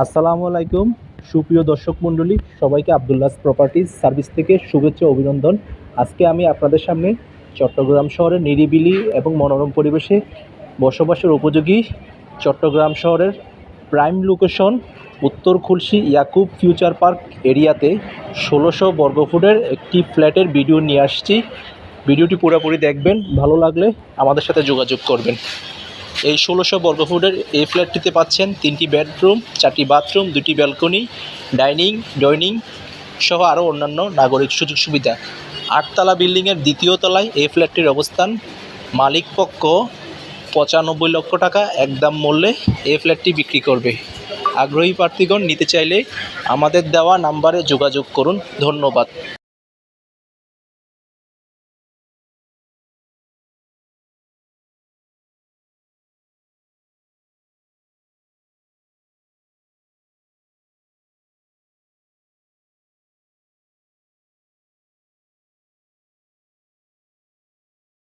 আসসালামু আলাইকুম, সুপ্রিয় দর্শক মণ্ডলী, সবাইকে আবদুল্লাস প্রপার্টিজ সার্ভিস থেকে শুভেচ্ছা অভিনন্দন। আজকে আমি আপনাদের সামনে চট্টগ্রাম শহরের নিরিবিলি এবং মনোরম পরিবেশে বসবাসের উপযোগী চট্টগ্রাম শহরের প্রাইম লোকেশন উত্তর খুলশি ইয়াকুব ফিউচার পার্ক এরিয়াতে ষোলোশো বর্গফুটের একটি ফ্ল্যাটের ভিডিও নিয়ে আসছি। ভিডিওটি পুরোপুরি দেখবেন, ভালো লাগলে আমাদের সাথে যোগাযোগ করবেন। এই ষোলোশো বর্গফুটের এই ফ্ল্যাটটিতে পাচ্ছেন তিনটি বেডরুম, চারটি বাথরুম, দুটি ব্যালকনি, ডাইনিং ডাইনিং সহ আরও অন্যান্য নাগরিক সুযোগ সুবিধা। আটতলা বিল্ডিংয়ের দ্বিতীয় তলায় এই ফ্ল্যাটটির অবস্থান। মালিক পক্ষ পঁচানব্বই লক্ষ টাকা একদম মূল্যে এই ফ্ল্যাটটি বিক্রি করবে। আগ্রহী প্রার্থীগণ, নিতে চাইলে আমাদের দেওয়া নাম্বারে যোগাযোগ করুন। ধন্যবাদ।